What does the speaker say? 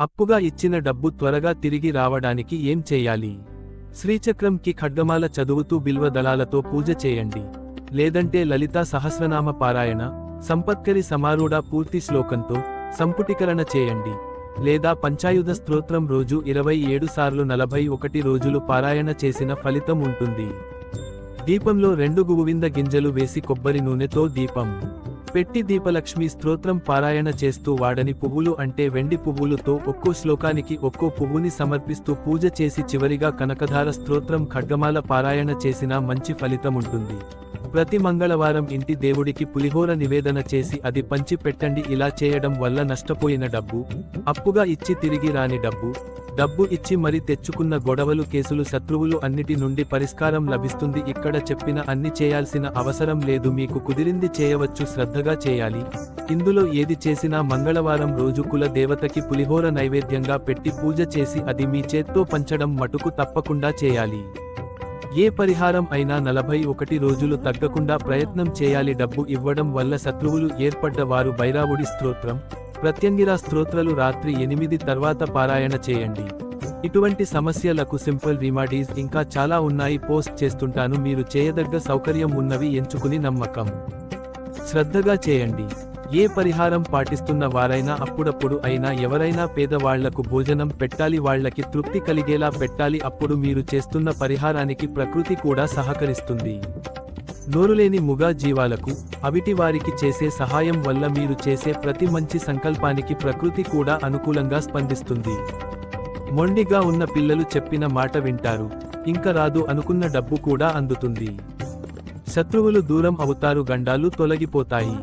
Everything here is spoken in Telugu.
అప్పుగా ఇచ్చిన డబ్బు త్వరగా తిరిగి రావడానికి ఏం చేయాలి? శ్రీచక్రంకి ఖడ్గమాల చదువుతూ బిల్వ దళాలతో పూజ చేయండి. లేదంటే లలితా సహస్రనామ పారాయణ సంపత్కరి సమారూఢ పూర్తి శ్లోకంతో సంపుటీకరణ చేయండి. లేదా పంచాయుధ స్తోత్రం రోజు ఇరవై ఏడు సార్లు నలభై ఒకటి రోజులు పారాయణ చేసిన ఫలితం ఉంటుంది. దీపంలో రెండు గువింద గింజలు వేసి కొబ్బరి నూనెతో దీపం. పెట్టి దీపలక్ష్మి స్తోత్రం పారాయణ చేస్తూ వాడని పువ్వులు అంటే వెండి పువ్వులతో ఒక్కో శ్లోకానికి ఒక్కో పువ్వుని సమర్పిస్తూ పూజ చేసి చివరిగా కనకధార స్తోత్రం ఖడ్గమాల పారాయణ చేసినా మంచి ఫలితం ఉంటుంది ప్రతి మంగళవారం ఇంటి దేవుడికి పులిహోర నివేదన చేసి అది పంచి పెట్టండి ఇలా చేయడం వల్ల నష్టపోయిన డబ్బు అప్పుగా ఇచ్చి తిరిగి రాని డబ్బు డబ్బు ఇచ్చి మరి తెచ్చుకున్న గొడవలు కేసులు శత్రువులు అన్నిటి నుండి పరిష్కారం లభిస్తుంది. ఇక్కడ చెప్పిన అన్ని చేయాల్సిన అవసరం లేదు. మీకు కుదిరింది చేయవచ్చు శ్రద్ధగా చేయాలి. ఇందులో ఏది చేసినా మంగళవారం రోజు కుల దేవతకి పులిహోర నైవేద్యంగా పెట్టి పూజ చేసి అది మీ చేత్తో పంచడం మటుకు తప్పకుండా చేయాలి. ఏ పరిహారం అయినా నలభై ఒకటి రోజులు తగ్గకుండా ప్రయత్నం చేయాలి. డబ్బు ఇవ్వడం వల్ల శత్రువులు ఏర్పడ్డ వారు భైరావుడి స్తోత్రం. ప్రత్యంగిరా స్తోత్రలు రాత్రి ఎనిమిది తర్వాత పారాయణ చేయండి. ఇటువంటి సమస్యలకు సింపుల్ రిమాడీస్ ఇంకా చాలా ఉన్నాయి పోస్ట్ చేస్తుంటాను మీరు చేయదగ్గ సౌకర్యం ఉన్నవి ఎంచుకుని నమ్మకం. శ్రద్ధగా చేయండి. ఏ పరిహారం పాటిస్తున్న వారైనా అప్పుడప్పుడు అయినా ఎవరైనా పేదవాళ్ళకు భోజనం పెట్టాలి వాళ్ళకి తృప్తి కలిగేలా పెట్టాలి అప్పుడు మీరు చేస్తున్న పరిహారానికి ప్రకృతి కూడా సహకరిస్తుంది. నోరులేని ముగా జీవాలకు అవిటి వారికి చేసే సహాయం వల్ల మీరు చేసే ప్రతి మంచి సంకల్పానికి ప్రకృతి కూడా అనుకూలంగా స్పందిస్తుంది. మొండిగా ఉన్న పిల్లలు చెప్పిన మాట వింటారు ఇంక రాదు అనుకున్న డబ్బు కూడా అందుతుంది. శత్రువులు దూరం అవుతారు గండాలు తొలగిపోతాయి.